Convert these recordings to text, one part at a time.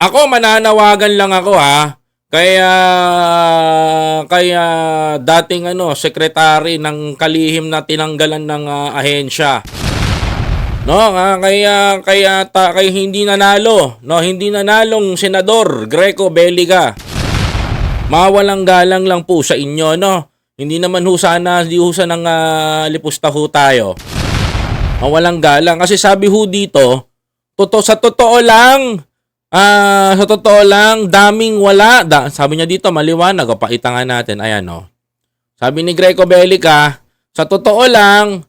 Ako mananawagan lang ako ha. Kaya kaya dating ano sekretary ng kalihim na tinanggalan ng ah, ahensya. No, nga kaya kaya ta, kay hindi nanalo, no, hindi nanalong senador Greco Beliga. Mawalang galang lang po sa inyo, no. Hindi naman ho sana, di ho sana ng ah, lipusta ho tayo. Mawalang galang kasi sabi ho dito, totoo sa totoo lang, ah sa totoo lang, daming wala. Da, sabi niya dito, maliwanag, o pakita nga natin, ayan o. Sabi ni Greco Belica, sa totoo lang,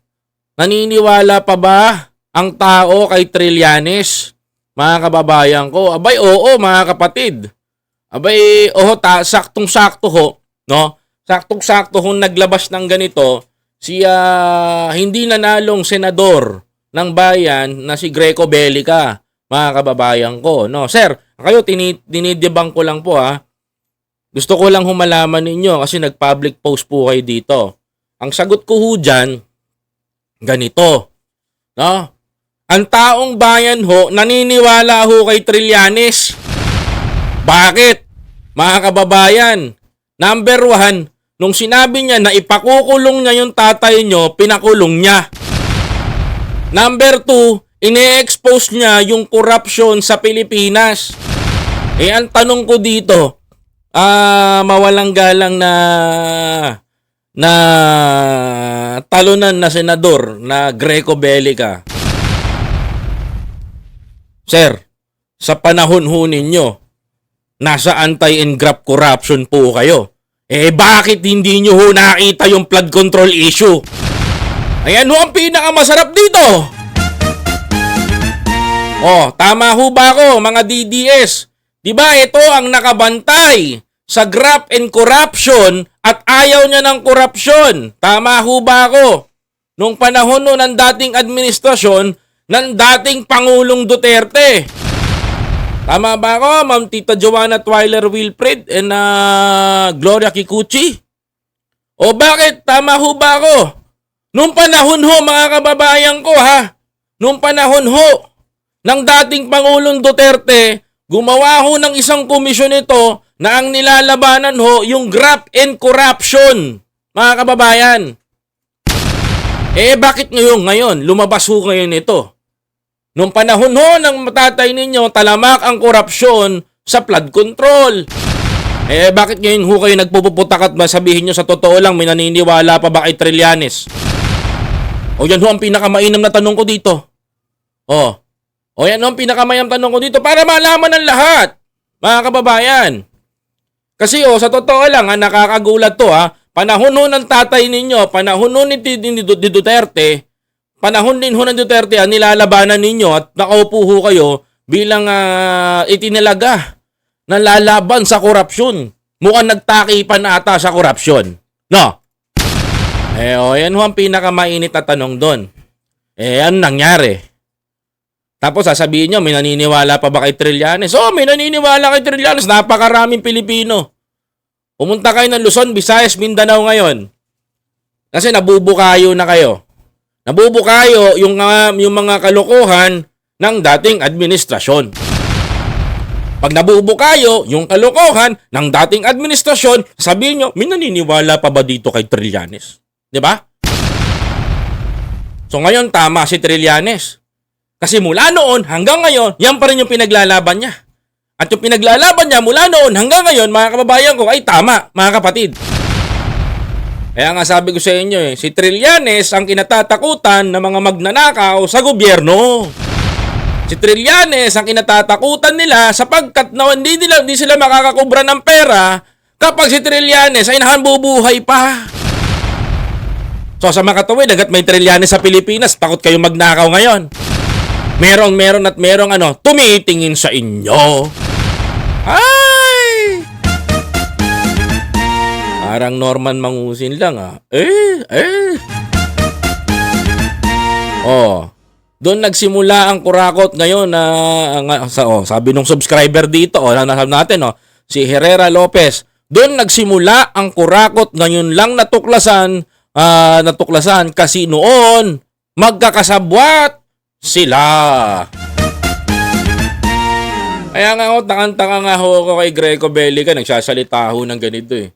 naniniwala pa ba ang tao kay Trillanes? Mga kababayan ko, abay oo mga kapatid. Abay, oho, ta, saktong-sakto ho, no? Saktong-sakto ho naglabas ng ganito, si ah, hindi nanalong senador ng bayan na si Greco Belica, mga kababayan ko, no? Sir, kayo dinidibang ko lang po ha. Gusto ko lang humalaman ninyo kasi nag-public post po kayo dito. Ang sagot ko ho dyan, ganito, no? Ang taong bayan ho, naniniwala ho kay Trillanes. Bakit? Mga kababayan, number one, nung sinabi niya na ipakukulong niya yung tatay nyo, pinakulong niya. Number two, ine-expose niya yung corruption sa Pilipinas. Eh, ang tanong ko dito, ah, mawalang galang na na talunan na senador na Greco Belica. Sir, sa panahon ho ninyo, nasa anti-engraft corruption po kayo. Eh bakit hindi nyo ho nakita yung flood control issue? Ayan ho ang pinakamasarap dito. Oh, tama ho ba ako mga DDS? 'Di ba ito ang nakabantay sa graft and corruption at ayaw niya ng korupsyon. Tama ho ba ako? Nung panahon no ng dating administrasyon ng dating Pangulong Duterte. Tama ba ako, Ma'am Tita Joanna Twiler Wilfred and ah, Gloria Kikuchi? O bakit? Tama ho ba ako? Nung panahon ho, mga kababayan ko ha, nung panahon ho ng dating Pangulong Duterte, gumawa ho ng isang komisyon ito na ang nilalabanan ho yung graft and corruption, mga kababayan. Eh bakit ngayon, ngayon, lumabas ho ngayon ito? Nung panahon ho ng matatay ninyo, talamak ang korupsyon sa flood control. Eh bakit ngayon ho kayo nagpupuputak at masabihin nyo sa totoo lang may naniniwala pa ba kay Trillanes? O yan ho ang pinakamainam na tanong ko dito. O. O yan ang pinakamayam tanong ko dito para malaman ng lahat. Mga kababayan. Kasi o sa totoo lang ha, nakakagulat to ha. Panahon ho ng tatay ninyo, panahon ho ni, ni, ni Duterte, panahon din ho ng Duterte ang nilalabanan ninyo at nakaupo ho kayo bilang ah, itinalaga na lalaban sa korupsyon. Mukhang nagtakipan na ata sa korupsyon. No? Eh, o, yan ho ang pinakamainit na tanong doon. Eh, ano nangyari? Tapos sasabihin nyo, may naniniwala pa ba kay Trillanes? Oh, may naniniwala kay Trillanes. Napakaraming Pilipino. Pumunta kayo ng Luzon, Visayas, Mindanao ngayon. Kasi nabubukayo na kayo. Nabubukayo yung, ah, yung mga kalokohan ng dating administrasyon. Pag nabubukayo yung kalokohan ng dating administrasyon, sabihin nyo, may naniniwala pa ba dito kay Trillanes? Di ba? So ngayon tama si Trillanes. Kasi mula noon hanggang ngayon, yan pa rin yung pinaglalaban niya. At yung pinaglalaban niya mula noon hanggang ngayon, mga kababayan ko, ay tama, mga kapatid. Kaya nga sabi ko sa inyo eh, si Trillanes ang kinatatakutan ng mga magnanakaw sa gobyerno. Si Trillanes ang kinatatakutan nila sapagkat na hindi, nila, hindi sila makakakubra ng pera kapag si Trillanes ay nahambubuhay pa. So sa mga katuwid, agad may Trillanes sa Pilipinas, takot kayo magnakaw ngayon. Merong meron at merong ano, tumitingin sa inyo. Ay! Parang Norman Mangusin lang ah. Eh, eh. Oh. Doon nagsimula ang kurakot ngayon na nga- sa oh, sabi nung subscriber dito, oh, nasabi natin oh, si Herrera Lopez. Doon nagsimula ang kurakot ngayon lang natuklasan, ah, natuklasan kasi noon magkakasabwat sila. Kaya nga ako, takang-taka nga ho ako kay Greco Bellica, nagsasalita ho ng ganito eh.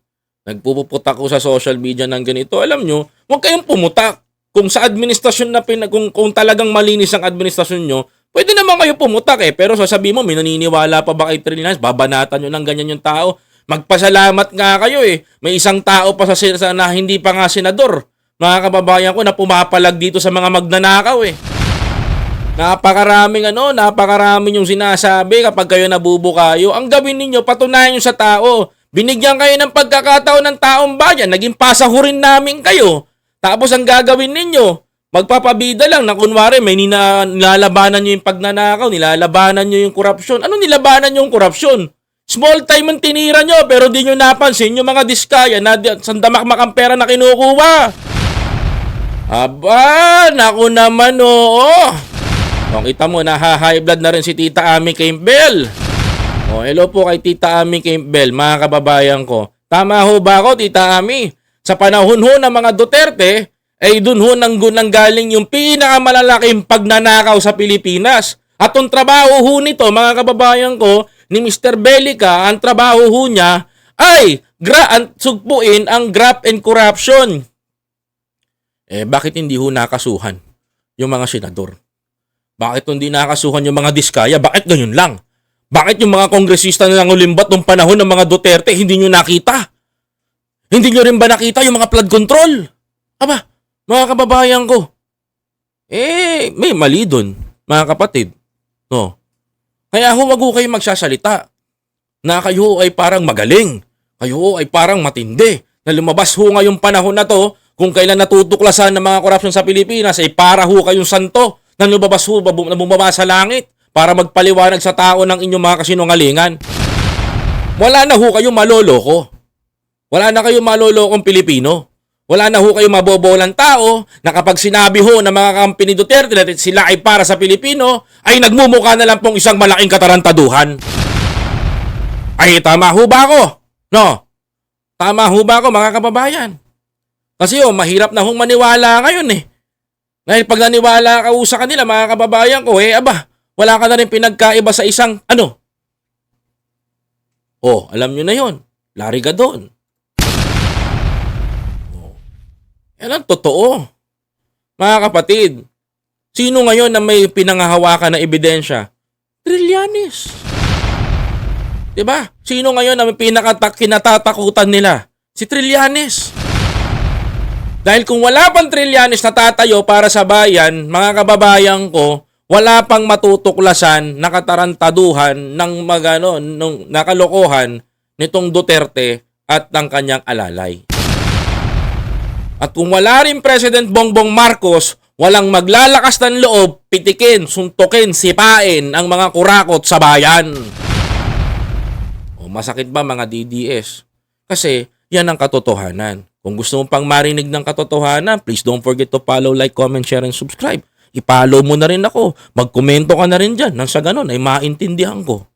Nagpupuputak ko sa social media ng ganito. Alam nyo, huwag kayong pumutak. Kung sa administrasyon na pin, kung, kung talagang malinis ang administrasyon nyo, pwede naman kayo pumutak eh. Pero sasabihin mo, may naniniwala pa ba kay Trillanes? Babanatan nyo ng ganyan yung tao. Magpasalamat nga kayo eh. May isang tao pa sa, sa na hindi pa nga senador. Mga kababayan ko na pumapalag dito sa mga magnanakaw eh. Napakaraming ano, napakaraming yung sinasabi kapag kayo nabubukayo. Ang gawin ninyo, patunayan nyo sa tao. Binigyan kayo ng pagkakataon ng taong bayan. Naging pasahurin namin kayo. Tapos ang gagawin ninyo, magpapabida lang na kunwari may nina, nilalabanan nyo yung pagnanakaw, nilalabanan nyo yung korupsyon. Ano nilabanan nyo yung korupsyon? Small time ang tinira nyo pero di nyo napansin yung mga diskaya na sandamakmak ang pera na kinukuha. Aba, naku naman oo. O, kita mo, naha-high blood na rin si Tita Ami Campbell. O, hello po kay Tita Ami Campbell, mga kababayan ko. Tama ho ba ako, Tita Ami? Sa panahon ho ng mga Duterte, ay dun ho nang gunang galing yung pinakamalalaking pagnanakaw sa Pilipinas. At ang trabaho ho nito, mga kababayan ko, ni Mr. Bellica, ang trabaho ho niya ay gra sugpuin ang graft and corruption. Eh, bakit hindi ho nakasuhan yung mga senador? Bakit hindi nakasuhan yung mga diskaya? Bakit ganyan lang? Bakit yung mga kongresista na nangulimbat nung panahon ng mga Duterte, hindi nyo nakita? Hindi nyo rin ba nakita yung mga flood control? Aba, mga kababayan ko. Eh, may mali dun, mga kapatid. No. Kaya ho, wag kayo magsasalita na kayo ay parang magaling. Kayo ay parang matindi. Na lumabas ho ngayong panahon na to, kung kailan natutuklasan ng mga korupsyon sa Pilipinas, ay para ho kayong santo na lumabas ho, na bumaba sa langit para magpaliwanag sa tao ng inyong mga kasinungalingan. Wala na ho kayo maloloko. Wala na kayo malolokong Pilipino. Wala na ho kayo mabobolang tao na kapag sinabi ho ng mga kampi ni Duterte na sila ay para sa Pilipino, ay nagmumukha na lang pong isang malaking katarantaduhan. Ay, tama ho ba ako? No? Tama ho ba ako mga kababayan? Kasi oh, mahirap na hong maniwala ngayon eh. Dahil pag naniwala ka sa kanila mga kababayan ko, eh aba, wala ka na rin pinagkaiba sa isang ano. Oh, alam nyo na yon. Lari ka doon. Oh. Yan ang totoo. Mga kapatid, sino ngayon na may pinangahawakan na ebidensya? Trillanes. ba? Sino ngayon na may pinakatak kinatatakutan nila? Si Trillanes. Dahil kung wala pang Trillanes na tatayo para sa bayan, mga kababayan ko, wala pang matutuklasan na katarantaduhan ng magano nung nakalokohan nitong Duterte at ng kanyang alalay. At kung wala rin President Bongbong Marcos, walang maglalakas ng loob, pitikin, suntukin, sipain ang mga kurakot sa bayan. O masakit ba mga DDS? Kasi yan ang katotohanan. Kung gusto mo pang marinig ng katotohanan, please don't forget to follow, like, comment, share, and subscribe. I-follow mo na rin ako. Magkomento ka na rin dyan. Nang sa ganun ay maintindihan ko.